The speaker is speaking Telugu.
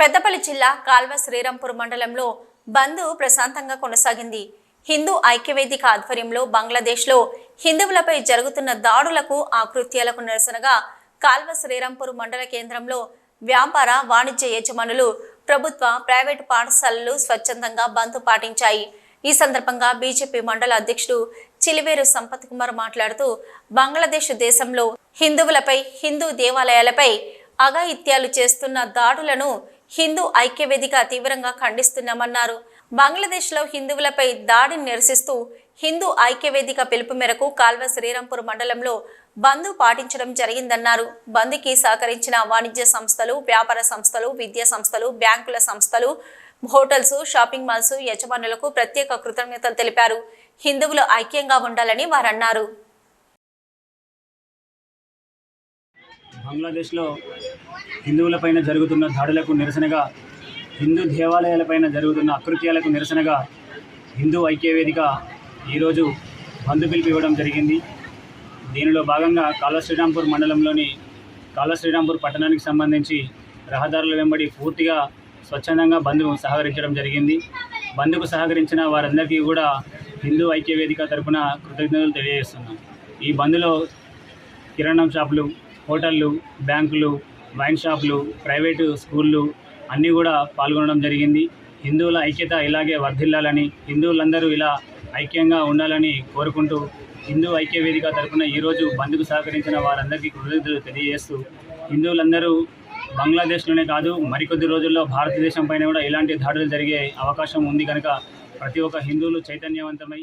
పెద్దపల్లి జిల్లా కాల్వ శ్రీరాంపూర్ మండలంలో బంద్ ప్రశాంతంగా కొనసాగింది. హిందూ ఐక్యవేదిక ఆధ్వర్యంలో బంగ్లాదేశ్లో హిందువులపై జరుగుతున్న దాడులకు ఆకృత్యాలకు నిరసనగా కాల్వ శ్రీరాంపూర్ మండల కేంద్రంలో వ్యాపార వాణిజ్య యజమానులు ప్రభుత్వ ప్రైవేటు పాఠశాలలు స్వచ్ఛందంగా బంద్ పాటించాయి. ఈ సందర్భంగా బీజేపీ మండల అధ్యక్షుడు చిలివేరు సంపత్ కుమార్ మాట్లాడుతూ బంగ్లాదేశ్ దేశంలో హిందువులపై హిందూ దేవాలయాలపై అఘాయిత్యాలు చేస్తున్న దాడులను హిందూ ఐక్యవేదిక తీవ్రంగా ఖండిస్తున్నామన్నారు. బంగ్లాదేశ్లో హిందువులపై దాడిని నిరసిస్తూ హిందూ ఐక్యవేదిక పిలుపు మేరకు కాల్వ శ్రీరాంపూర్ మండలంలో బంద్ పాటించడం జరిగిందన్నారు. బంద్కి సహకరించిన వాణిజ్య సంస్థలు వ్యాపార సంస్థలు విద్యా సంస్థలు బ్యాంకుల సంస్థలు హోటల్స్ షాపింగ్ మాల్స్ యజమానులకు ప్రత్యేక కృతజ్ఞతలు తెలిపారు. హిందువులు ఐక్యంగా ఉండాలని వారన్నారు. బంగ్లాదేశ్లో హిందువులపైన జరుగుతున్న దాడులకు నిరసనగా హిందూ దేవాలయాలపైన జరుగుతున్న అకృత్యాలకు నిరసనగా హిందూ ఐక్యవేదిక ఈరోజు బంధు పిలుపు ఇవ్వడం జరిగింది. దీనిలో భాగంగా కాళ శ్రీరాంపూర్ మండలంలోని కాళ శ్రీరాంపూర్ పట్టణానికి సంబంధించి రహదారుల వెంబడి పూర్తిగా స్వచ్ఛందంగా బంధువు సహకరించడం జరిగింది. బంధుకు సహకరించిన వారందరికీ కూడా హిందూ ఐక్యవేదిక తరపున కృతజ్ఞతలు తెలియజేస్తున్నాం. ఈ బంద్లో కిరాణం షాపులు హోటళ్ళు బ్యాంకులు వైన్ షాపులు ప్రైవేటు స్కూళ్ళు అన్నీ కూడా పాల్గొనడం జరిగింది. హిందువుల ఐక్యత ఇలాగే వర్ధిల్లాలని హిందువులందరూ ఇలా ఐక్యంగా ఉండాలని కోరుకుంటూ హిందూ ఐక్య వేదిక తరఫున ఈరోజు బంద్కు సహకరించిన వారందరికీ కృతజ్ఞతలు తెలియజేస్తూ హిందువులందరూ బంగ్లాదేశ్లోనే కాదు మరికొద్ది రోజుల్లో భారతదేశం పైన కూడా ఇలాంటి దాడులు జరిగే అవకాశం ఉంది కనుక ప్రతి ఒక్క హిందువులు చైతన్యవంతమై